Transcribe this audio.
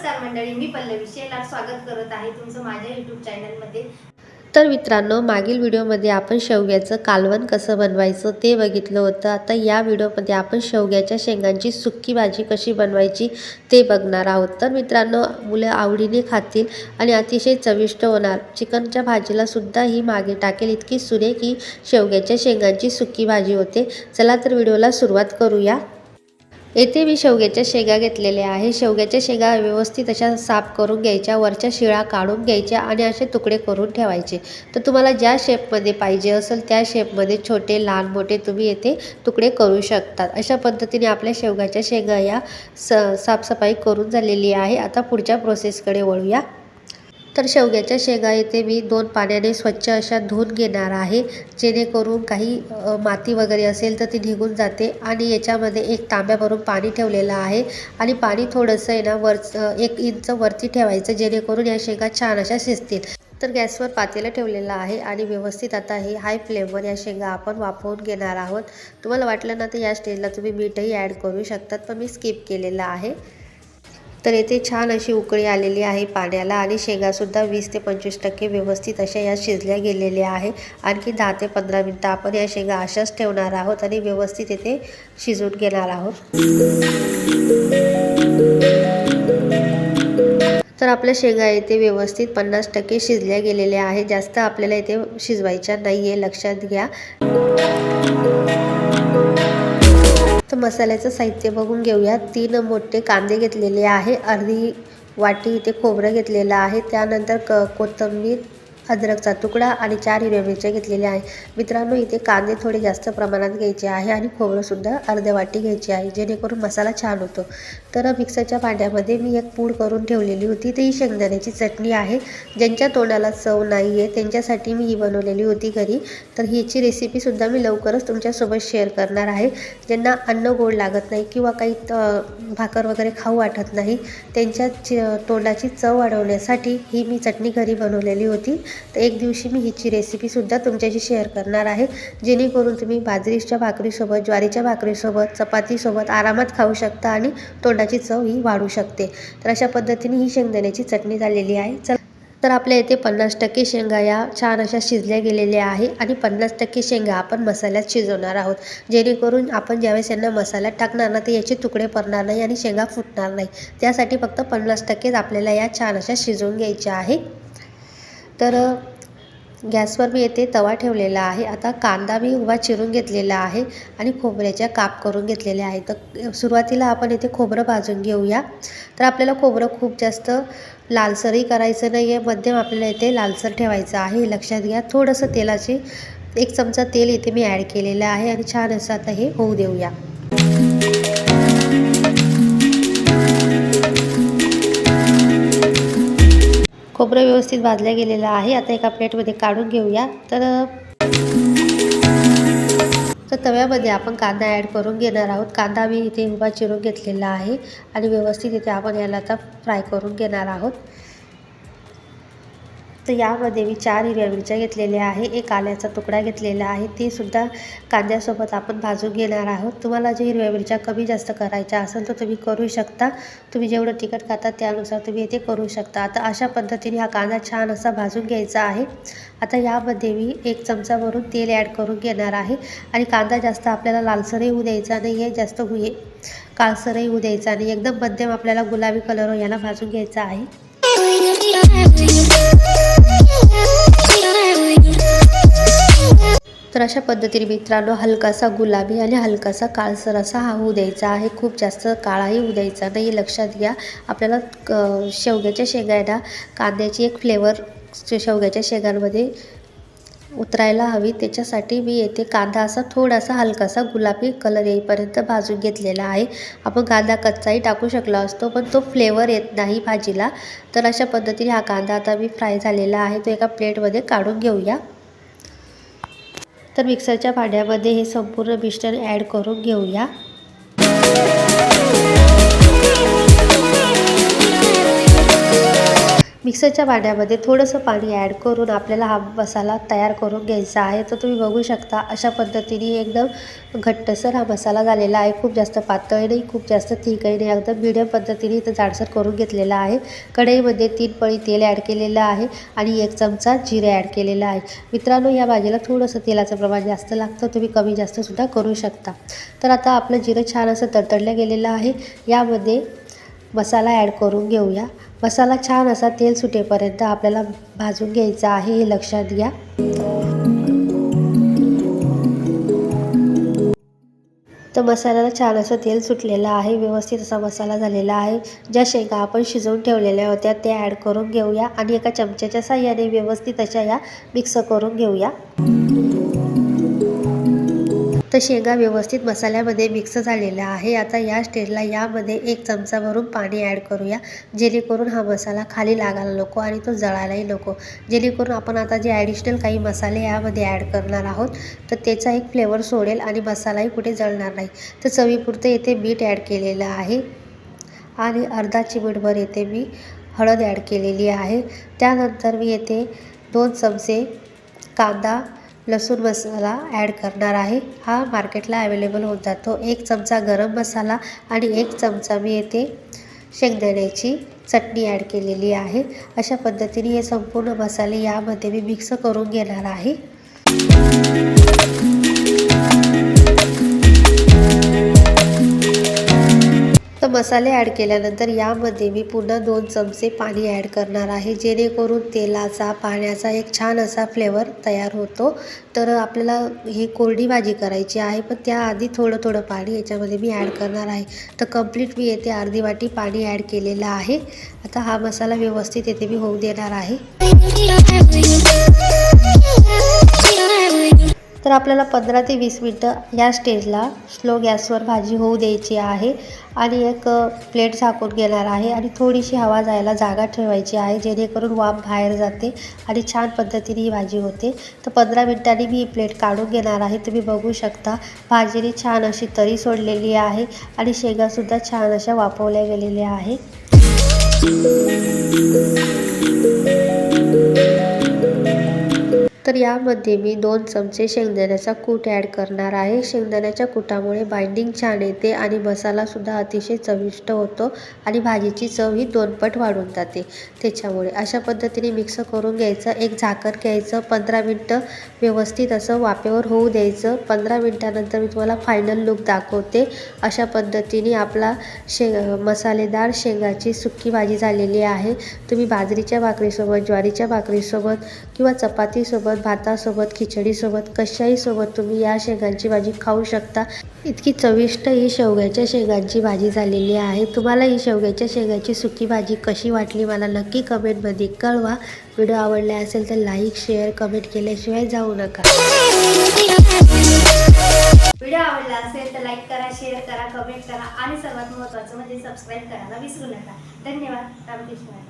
नमस्कार मंडळी मी पल्लवी शेलार स्वागत करत आहे तुमचं माझ्या यूट्यूब चॅनलमध्ये तर मित्रांनो मागील व्हिडिओमध्ये आपण शेवग्याचं कालवण कसं बनवायचं ते बघितलं होतं. आता या व्हिडिओमध्ये आपण शेवग्याच्या शेंगांची सुक्की भाजी कशी बनवायची ते बघणार आहोत. तर मित्रांनो मुलं आवडीने खातील आणि अतिशय चविष्ट होणार. चिकनच्या भाजीला सुद्धा ही मागे टाकेल इतकी सुरेख ही शेवग्याच्या शेंगांची सुक्की भाजी होते. चला तर व्हिडिओला सुरुवात करूया. येथे मी शेवग्याच्या शेंगा घेतलेल्या आहे. शेवग्याच्या शेंगा व्यवस्थित अशा साफ करून घ्यायच्या वरच्या शिळा काढून घ्यायच्या आणि असे तुकडे करून ठेवायचे. तर तुम्हाला ज्या शेपमध्ये पाहिजे असेल त्या शेपमध्ये छोटे लहान मोठे तुम्ही येथे तुकडे करू शकतात अशा पद्धतीने आपल्या शेवग्याच्या शेंगा या स साफसफाई करून झालेली आहे. आता पुढच्या प्रोसेसकडे वळूया. तर शेवग्याच्या शेंगा येथे मी दोन पाण्याने स्वच्छ अशा धुवून घेणार आहे. जेणेकरून काही माती वगैरे असेल तर ती निघून जाते आणि याच्यामध्ये एक तांब्याभरून पाणी ठेवलेलं आहे आणि पाणी थोडंसं आहे ना वर एक इंच वरती ठेवायचं जेणेकरून या शेंगा छान अशा शिजतील. तर गॅसवर पातेलं ठेवलेलं आहे आणि व्यवस्थित आता हे हाय फ्लेमवर या शेंगा आपण वाफवून घेणार आहोत. तुम्हाला वाटलं ना तर या स्टेजला तुम्ही मीठही ॲड करू शकतात पण मी स्किप केलेलं आहे. तर येथे छान अशी उकळी आलेली आहे पाण्याला आणि शेंगासुद्धा वीस ते पंचवीस टक्के व्यवस्थित अशा या शिजल्या गेलेल्या आहे. आणखी दहा ते पंधरा मिनटं आपण या शेंगा अशाच ठेवणार आहोत आणि व्यवस्थित येथे शिजवून घेणार आहोत. तर आपल्या शेंगा येथे व्यवस्थित पन्नास टक्के शिजल्या गेलेल्या आहे जास्त आपल्याला येथे शिजवायच्या नाही आहे लक्षात घ्या. तर मसाल्याचं साहित्य बघून घेऊया तीन मोठे कांदे घेतलेले आहे. अर्धी वाटी इथे खोबरं घेतलेलं आहे. त्यानंतर क कोथिंबीर अद्रकचा तुकडा आणि चार हिरव्या मिरच्या घेतलेल्या आहे. मित्रांनो इथे कांदे थोडे जास्त प्रमाणात घ्यायचे आहे आणि खोबरंसुद्धा अर्ध्या वाटी घ्यायची आहे जेणेकरून मसाला छान होतो. तर मिक्सरच्या भांड्यामध्ये मी एक पूड करून ठेवलेली होती. ती ही शेंगदाण्याची चटणी आहे. ज्यांच्या तोंडाला चव नाही आहे त्यांच्यासाठी मी ही बनवलेली होती घरी. तर ह्याची रेसिपीसुद्धा मी लवकरच तुमच्यासोबत शेअर करणार आहे. ज्यांना अन्न गोड लागत नाही किंवा काही त- भाकर वगैरे खाऊ वाटत नाही त्यांच्या तोंडाची चव वाढवण्यासाठी ही मी चटणी घरी बनवलेली होती. तर एक दिवशी मी हिची रेसिपीसुद्धा तुमच्याशी शेअर करणार आहे. जेणेकरून तुम्ही बाजरीच्या भाकरीसोबत ज्वारीच्या भाकरीसोबत चपातीसोबत आरामात खाऊ शकता आणि तोंडाची चव ही वाढू शकते. तर अशा पद्धतीने ही शेंगदाण्याची चटणी झालेली आहे. चल. तर आपल्या इथे पन्नास टक्के शेंगा या छान अशा शिजल्या गेलेल्या आहे आणि पन्नास टक्के शेंगा आपण मसाल्यात शिजवणार आहोत. जेणेकरून आपण ज्यावेळेस यांना मसाल्यात टाकणार ना तर याचे तुकडे पडणार नाही आणि शेंगा फुटणार नाही. त्यासाठी फक्त पन्नास टक्केच आपल्याला या छान अशा शिजवून घ्यायच्या आहे तर गॅसवर मी येथे तवा ठेवलेला आहे. आता कांदा मी उभा चिरून घेतलेला आहे आणि खोबऱ्याच्या काप करून घेतलेले आहे तर सुरुवातीला आपण इथे खोबरं भाजून घेऊया. तर आपल्याला खोबरं खूप जास्त लालसरही करायचं नाही आहे मध्यम आपल्याला इथे लालसर ठेवायचं आहे. लक्षात घ्या. थोडंसं तेलाची एक चमचा तेल इथे मी ॲड केलेलं आहे आणि छान असं आता हे होऊ देऊया. खोबरं व्यवस्थित भाजलं गेलेलं आहे. आता एका प्लेटमध्ये काढून घेऊया. तर तर तव्यामध्ये आपण कांदा ॲड करून घेणार आहोत. कांदा मी इथे उभा चिरून घेतलेला आहे आणि व्यवस्थित इथे आपण याला आता फ्राय करून घेणार आहोत. तर यामध्ये मी चार हिरव्या मिरच्या घेतलेल्या आहे एक आल्याचा तुकडा घेतलेला आहे ते सुद्धा कांद्यासोबत आपण भाजून घेणार आहोत. तुम्हाला जे हिरव्या मिरच्या कमी जास्त करायच्या असेल तर तुम्ही करू शकता. तुम्ही जेवढं तिखट खाता त्यानुसार तुम्ही ते करू शकता. आता अशा पद्धतीने हा कांदा छान असा भाजून घ्यायचा आहे. आता यामध्ये मी एक चमचावरून तेल ॲड करून घेणार आहे. आणि कांदा जास्त आपल्याला लालसरही होऊ द्यायचा नाही आहे जास्त हुये काळसरही होऊ द्यायचा नाही. एकदम मध्यम आपल्याला गुलाबी कलर याला भाजून घ्यायचा आहे. तर अशा पद्धतीने मित्रांनो हलकासा गुलाबी आणि हलकासा काळसर असा हा होऊ द्यायचा आहे. खूप जास्त काळाही होऊ द्यायचा नाही. लक्षात घ्या आपल्याला क शेवग्याच्या शेंगांना कांद्याची एक फ्लेवर शेवग्याच्या शेंगांमध्ये उतरायला हवी. त्याच्यासाठी मी येथे कांदा असा थोडासा हलकासा गुलाबी कलर येईपर्यंत भाजून घेतलेला आहे. आपण कांदा कच्चाही टाकू शकलो असतो पण तो फ्लेवर येत नाही भाजीला. तर अशा पद्धतीने हा कांदा आता मी फ्राय झालेला आहे. तो एका प्लेटमध्ये काढून घेऊया. तर मिक्सरच्या भांड्यामध्ये हे संपूर्ण मिश्रण ॲड करून घेऊया. मिक्सरच्या भांड्यामध्ये थोडंसं पाणी ॲड करून आपल्याला हा मसाला तयार करून घ्यायचा आहे. तर तुम्ही बघू शकता अशा पद्धतीने एकदम घट्टसर हा मसाला झालेला आहे. खूप जास्त पातळ नाही खूप जास्त थिकही नाही एकदम मिडियम पद्धतीने इथं जाडसर करून घेतलेला आहे. कढईमध्ये तीन पळी तेल ॲड केलेलं आहे आणि एक चमचा जिरे ॲड केलेला आहे. मित्रांनो या भाजीला थोडंसं तेलाचं प्रमाण जास्त लागतं. तुम्ही कमी जास्तसुद्धा करू शकता. तर आता आपलं जिरं छान असं तडतडलं गेलेलं आहे. यामध्ये मसाला ॲड करून घेऊया. मसाला छान असा तेल सुटेपर्यंत आपल्याला भाजून घ्यायचा आहे हे लक्षात घ्या. तर मसाल्याला छान असं तेल सुटलेलं आहे व्यवस्थित असा मसाला झालेला आहे. ज्या शेंगा आपण शिजवून ठेवलेल्या होत्या त्या ॲड करून घेऊया आणि एका चमच्याच्या साह्याने व्यवस्थित अशा या मिक्स करून घेऊया. तर शेंगा व्यवस्थित मसाल्यामध्ये मिक्स झालेल्या आहे. आता या स्टेजला यामध्ये एक चमचा भरून पाणी ॲड करूया जेणेकरून हा मसाला खाली लागायला नको आणि तो जळायलाही नको. जेणेकरून आपण आता जे ॲडिशनल काही मसाले यामध्ये ॲड करणार आहोत तर त्याचा एक फ्लेवर सोडेल आणि मसालाही कुठे जळणार नाही. तर चवीपुरतं येथे मीठ ॲड केलेलं आहे आणि अर्धा चिमटभर येथे मी हळद ॲड केलेली आहे. त्यानंतर मी येथे दोन चमचे कांदा लसूण मसाला ॲड करणार आहे. हा मार्केटला अवेलेबल होत जातो. एक चमचा गरम मसाला आणि एक चमचा मी येथे शेंगदाण्याची चटणी ॲड केलेली आहे. अशा पद्धतीने हे संपूर्ण मसाले यामध्ये मी मिक्स करून घेणार आहे. मसाले ॲड केल्यानंतर यामध्ये मी पुन्हा दोन चमचे पाणी ॲड करणार आहे. जेणेकरून तेलाचा पाण्याचा एक छान असा फ्लेवर तयार होतो. तर आपल्याला ही कोरडी भाजी करायची आहे पण त्याआधी थोडं थोडं पाणी याच्यामध्ये मी ॲड करणार आहे. तर कंप्लीट मी येथे अर्धी वाटी पाणी ॲड केलेलं आहे. आता हा मसाला व्यवस्थित येथे मी होऊ देणार आहे. तर आपल्याला पंधरा ते वीस मिनटं या स्टेजला स्लो गॅसवर भाजी होऊ द्यायची आहे आणि एक प्लेट झाकून घेणार आहे आणि थोडीशी हवा जायला जागा ठेवायची आहे जेणेकरून वाफ बाहेर जाते आणि छान पद्धतीने ही भाजी होते. तर पंधरा मिनटांनी मी ही प्लेट काढून घेणार आहे. तुम्ही बघू शकता भाजीने छान अशी तरी सोडलेली आहे आणि शेंगासुद्धा छान अशा वापवल्या गेलेल्या आहे. तर यामध्ये मी दोन चमचे शेंगदाण्याचा कूट ॲड करणार आहे. शेंगदाण्याच्या कुटामुळे बाइंडिंग छान येते आणि मसालासुद्धा अतिशय चविष्ट होतो आणि भाजीची चव ही दोनपट वाढून जाते. त्याच्यामुळे अशा पद्धतीने मिक्स करून घ्यायचं एक झाकण घ्यायचं पंधरा मिनटं व्यवस्थित असं वाफेवर होऊ द्यायचं. पंधरा मिनटानंतर मी तुम्हाला फायनल लुक दाखवते. अशा पद्धतीने आपला शे मसालेदार शेंगाची सुक्की भाजी झालेली आहे. तुम्ही बाजरीच्या भाकरीसोबत ज्वारीच्या भाकरीसोबत किंवा चपातीसोबत भातासोबत खिचडीसोबत कशाहीसोबत तुम्ही या शेंगांची भाजी खाऊ शकता? इतकी चविष्ट ही शेवग्याच्या शेंगांची भाजी झालेली आहे. तुम्हाला ही शेवग्याच्या शेंगाची सुकी भाजी कशी वाटली मला नक्की कमेंटमध्ये कळवा. व्हिडिओ आवडला असेल तर लाईक शेअर कमेंट केल्याशिवाय जाऊ नका. व्हिडिओ आवडला असेल तर लाईक करा शेअर करा कमेंट करा आणि सर्वात महत्त्वाचं म्हणजे सबस्क्राईब करायला विसरू नका. धन्यवाद. रामकृष्ण.